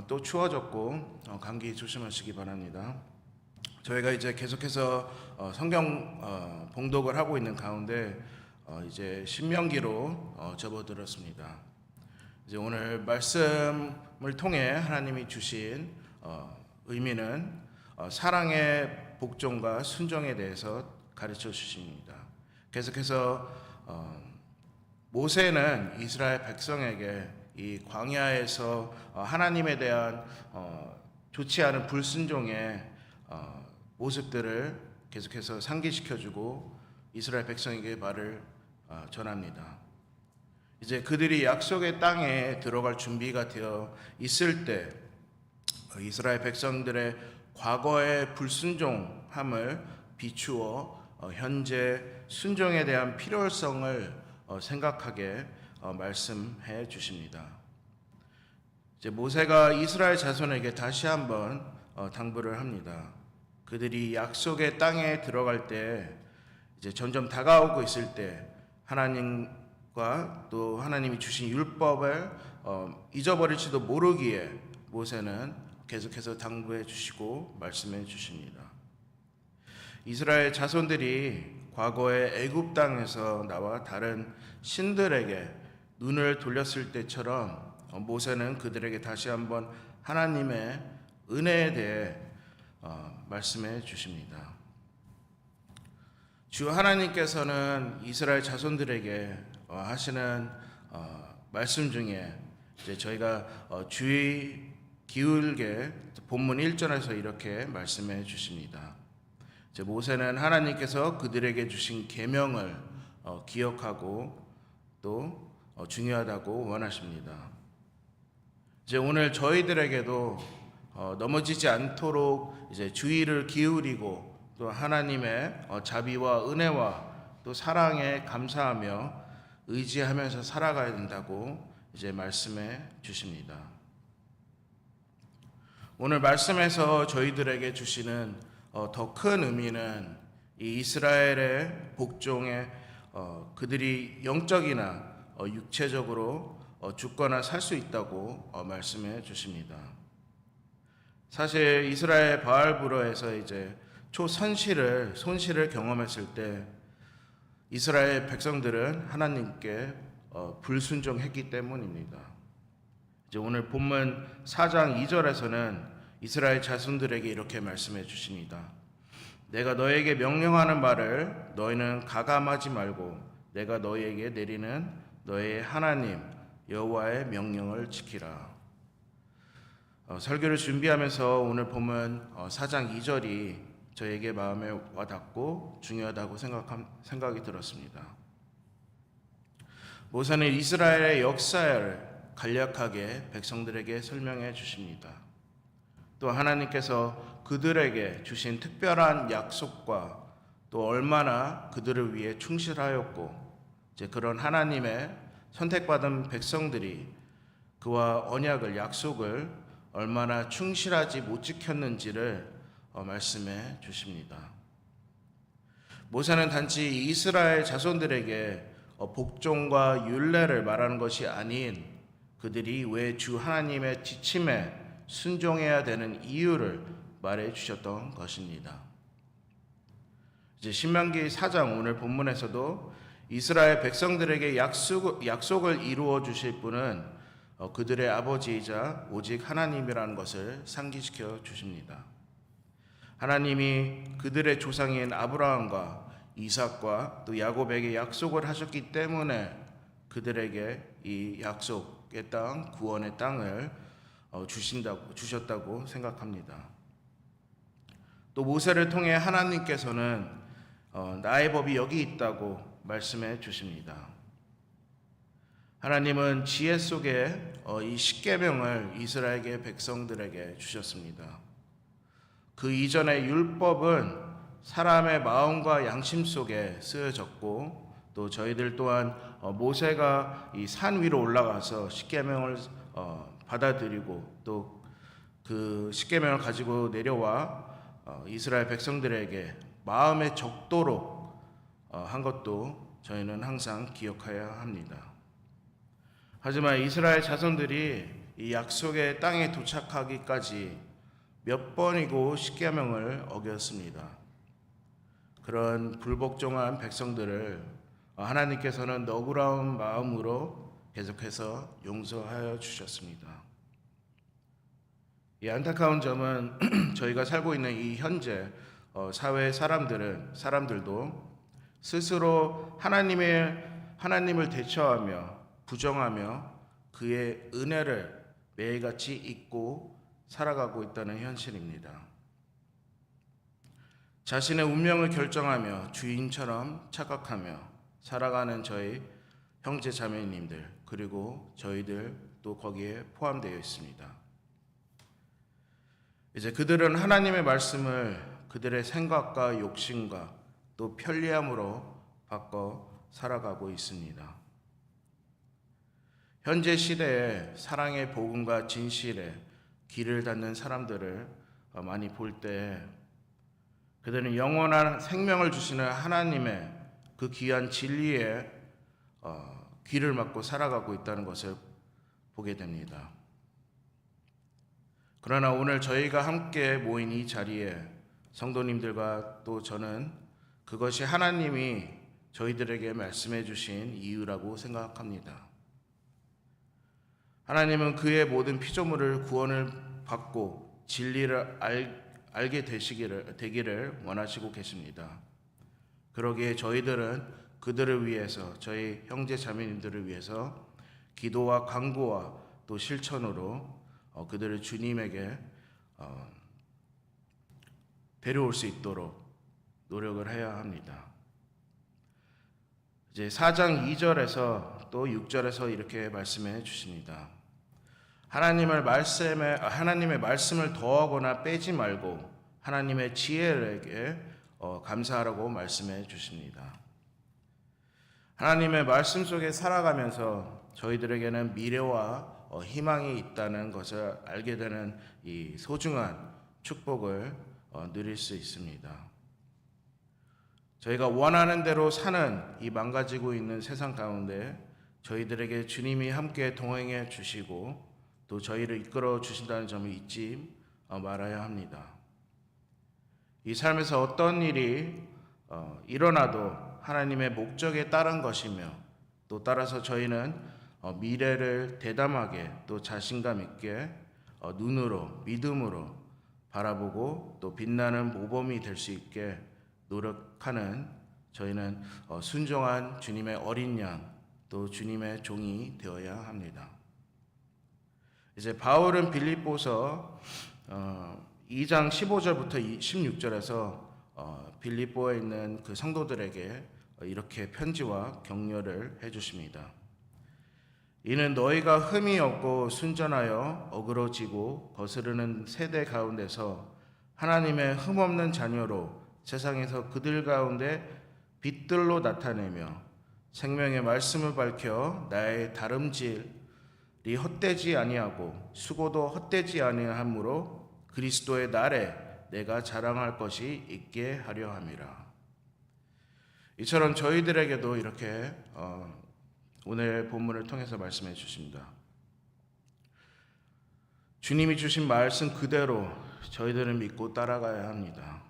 어, 또 추워졌고 어, 감기 조심하시기 바랍니다. 저희가 이제 계속해서 어, 성경 어, 봉독을 하고 있는 가운데 어, 이제 신명기로 어, 접어들었습니다. 이제 오늘 말씀을 통해 하나님이 주신 어, 의미는 어, 사랑의 복종과 순종에 대해서 가르쳐 주십니다. 계속해서 어, 모세는 이스라엘 백성에게 이 광야에서 어, 하나님에 대한 어, 좋지 않은 불순종의 어, 모습들을 계속해서 상기시켜주고 이스라엘 백성에게 말을 어, 전합니다. 이제 그들이 약속의 땅에 들어갈 준비가 되어 있을 때 어, 이스라엘 백성들의 과거의 불순종함을 비추어 어, 현재 순종에 대한 필요성을 어, 생각하게 어, 말씀해 주십니다. 이제 모세가 이스라엘 자손에게 다시 한번 어, 당부를 합니다. 그들이 약속의 땅에 들어갈 때 이제 점점 다가오고 있을 때 하나님과 또 하나님이 주신 율법을 어, 잊어버릴지도 모르기에 모세는 계속해서 당부해 주시고 말씀해 주십니다. 이스라엘 자손들이 과거의 애굽 땅에서 나와 다른 신들에게 눈을 돌렸을 때처럼 어, 모세는 그들에게 다시 한번 하나님의 은혜에 대해 어, 말씀해 주십니다. 주 하나님께서는 이스라엘 자손들에게 어, 하시는 어, 말씀 중에 이제 저희가 어, 주의 기울게 본문 1절에서 이렇게 말씀해 주십니다. 이제 모세는 하나님께서 그들에게 주신 계명을 어, 기억하고 또 어, 중요하다고 원하십니다. 이제 오늘 저희들에게도 어, 넘어지지 않도록 이제 주의를 기울이고 또 하나님의 어, 자비와 은혜와 또 사랑에 감사하며 의지하면서 살아가야 된다고 이제 말씀해 주십니다. 오늘 말씀에서 저희들에게 주시는 어, 더큰 의미는 이 이스라엘의 복종에 어, 그들이 영적이나 어, 육체적으로 어, 죽거나 살 수 있다고 어, 말씀해 주십니다. 사실 이스라엘 바알부로에서 이제 초선실을 손실을 경험했을 때 이스라엘 백성들은 하나님께 어, 불순종했기 때문입니다. 이제 오늘 본문 4장 2절에서는 이스라엘 자손들에게 이렇게 말씀해 주십니다. 내가 너에게 명령하는 말을 너희는 가감하지 말고 내가 너희에게 내리는 너의 하나님 여호와의 명령을 지키라. 어, 설교를 준비하면서 오늘 보면 어, 4장 2절이 저에게 마음에 와닿고 중요하다고 생각함, 생각이 들었습니다. 모세는 이스라엘의 역사를 간략하게 백성들에게 설명해 주십니다. 또 하나님께서 그들에게 주신 특별한 약속과 또 얼마나 그들을 위해 충실하였고 이제 그런 하나님의 선택받은 백성들이 그와 언약을 약속을 얼마나 충실하지 못 지켰는지를 어, 말씀해 주십니다. 모세는 단지 이스라엘 자손들에게 어, 복종과 율례를 말하는 것이 아닌 그들이 왜 주 하나님의 지침에 순종해야 되는 이유를 말해 주셨던 것입니다. 이제 신명기 4장 오늘 본문에서도 이스라엘 백성들에게 약속, 약속을 이루어 주실 분은 어, 그들의 아버지이자 오직 하나님이라는 것을 상기시켜 주십니다. 하나님이 그들의 조상인 아브라함과 이삭과 또 야곱에게 약속을 하셨기 때문에 그들에게 이 약속의 땅, 구원의 땅을 어, 주신다고 주셨다고 생각합니다. 또 모세를 통해 하나님께서는 어, 나의 법이 여기 있다고 말씀해 주십니다. 하나님은 지혜 속에 어, 이 십계명을 이스라엘의 백성들에게 주셨습니다. 그 이전의 율법은 사람의 마음과 양심 속에 쓰여졌고 또 저희들 또한 어, 모세가 이 산 위로 올라가서 십계명을 어, 받아들이고 또 그 십계명을 가지고 내려와 어, 이스라엘 백성들에게 마음에 적도록 어, 한 것도 저희는 항상 기억해야 합니다. 하지만 이스라엘 자손들이 이 약속의 땅에 도착하기까지 몇 번이고 십계명을 어겼습니다. 그런 불복종한 백성들을 하나님께서는 너그러운 마음으로 계속해서 용서하여 주셨습니다. 이 안타까운 점은 저희가 살고 있는 이 현재 어, 사회 사람들은 사람들도 스스로 하나님의 하나님을 대처하며 부정하며 그의 은혜를 매일같이 잊고 살아가고 있다는 현실입니다. 자신의 운명을 결정하며 주인처럼 착각하며 살아가는 저희 형제 자매님들 그리고 저희들 또 거기에 포함되어 있습니다. 이제 그들은 하나님의 말씀을 그들의 생각과 욕심과 또 편리함으로 바꿔 살아가고 있습니다. 현재 시대에 사랑의 복음과 진실에 길을 닫는 사람들을 많이 볼 때 그들은 영원한 생명을 주시는 하나님의 그 귀한 진리에 어, 귀를 막고 살아가고 있다는 것을 보게 됩니다. 그러나 오늘 저희가 함께 모인 이 자리에 성도님들과 또 저는 그것이 하나님이 저희들에게 말씀해 주신 이유라고 생각합니다. 하나님은 그의 모든 피조물을 구원을 받고 진리를 알, 알게 되시기를 되기를 원하시고 계십니다. 그러기에 저희들은 그들을 위해서 저희 형제 자매님들을 위해서 기도와 간구와 또 실천으로 어, 그들을 주님에게 어, 데려올 수 있도록 노력을 해야 합니다. 이제 4장 2절에서 또 6절에서 이렇게 말씀해 주십니다. 하나님을 말씀에 하나님의 말씀을 더하거나 빼지 말고 하나님의 지혜에게 어, 감사하라고 말씀해 주십니다. 하나님의 말씀 속에 살아가면서 저희들에게는 미래와 어, 희망이 있다는 것을 알게 되는 이 소중한 축복을 어, 누릴 수 있습니다. 저희가 원하는 대로 사는 이 망가지고 있는 세상 가운데 저희들에게 주님이 함께 동행해 주시고 또 저희를 이끌어 주신다는 점을 잊지 어, 말아야 합니다. 이 삶에서 어떤 일이 어, 일어나도 하나님의 목적에 따른 것이며 또 따라서 저희는 어, 미래를 대담하게 또 자신감 있게 눈으로 믿음으로 바라보고 또 빛나는 모범이 될 수 있게 노력하는 저희는 어, 순종한 주님의 어린 양, 또 주님의 종이 되어야 합니다. 이제 바울은 빌립보서 2장 어, 15절부터 16절에서 어, 빌립보에 있는 그 성도들에게 이렇게 편지와 격려를 해 주십니다. 이는 너희가 흠이 없고 순전하여 어그러지고 거스르는 세대 가운데서 하나님의 흠 없는 자녀로 세상에서 그들 가운데 빛들로 나타내며 생명의 말씀을 밝혀 나의 다름질이 헛되지 아니하고 수고도 헛되지 아니하므로 그리스도의 날에 내가 자랑할 것이 있게 하려 함이라. 이처럼 저희들에게도 이렇게 어, 오늘 본문을 통해서 말씀해 주십니다. 주님이 주신 말씀 그대로 저희들은 믿고 따라가야 합니다.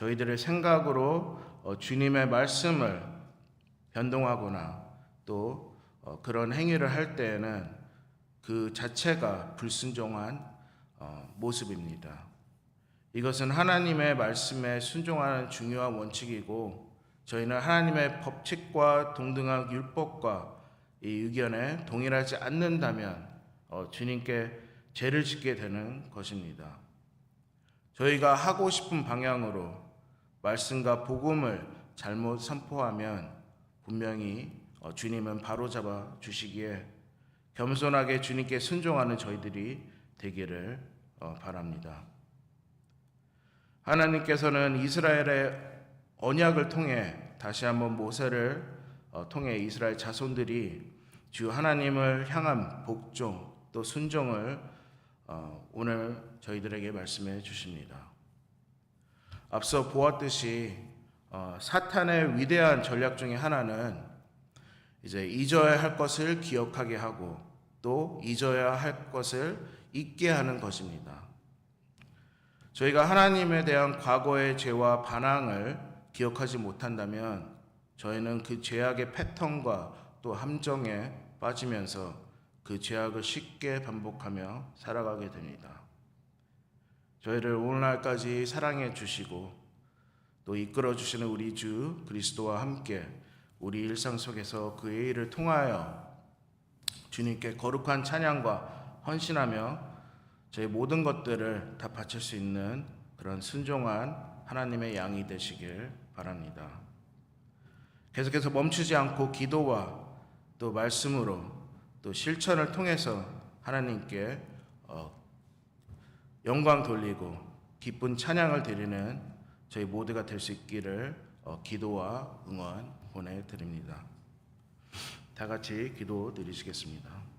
저희들의 생각으로 어, 주님의 말씀을 변동하거나 또 어, 그런 행위를 할 때에는 그 자체가 불순종한 어, 모습입니다. 이것은 하나님의 말씀에 순종하는 중요한 원칙이고 저희는 하나님의 법칙과 동등한 율법과 이 의견에 동일하지 않는다면 주님께 죄를 짓게 되는 것입니다. 저희가 하고 싶은 방향으로 말씀과 복음을 잘못 선포하면 분명히 어, 주님은 바로잡아 주시기에 겸손하게 주님께 순종하는 저희들이 되기를 어, 바랍니다. 하나님께서는 이스라엘의 언약을 통해 다시 한번 모세를 어, 통해 이스라엘 자손들이 주 하나님을 향한 복종 또 순종을 오늘 저희들에게 말씀해 주십니다. 앞서 보았듯이 어, 사탄의 위대한 전략 중에 하나는 이제 잊어야 할 것을 기억하게 하고 또 잊어야 할 것을 잊게 하는 것입니다. 저희가 하나님에 대한 과거의 죄와 반항을 기억하지 못한다면 저희는 그 죄악의 패턴과 또 함정에 빠지면서 그 죄악을 쉽게 반복하며 살아가게 됩니다. 저희를 오늘날까지 사랑해 주시고 또 이끌어 주시는 우리 주 그리스도와 함께 우리 일상 속에서 그의 일을 통하여 주님께 거룩한 찬양과 헌신하며 저희 모든 것들을 다 바칠 수 있는 그런 순종한 하나님의 양이 되시길 바랍니다. 계속해서 멈추지 않고 기도와 또 말씀으로 또 실천을 통해서 하나님께 어, 영광 돌리고 기쁜 찬양을 드리는 저희 모두가 될 수 있기를 어, 기도와 응원 보내드립니다. 다 같이 기도 드리시겠습니다.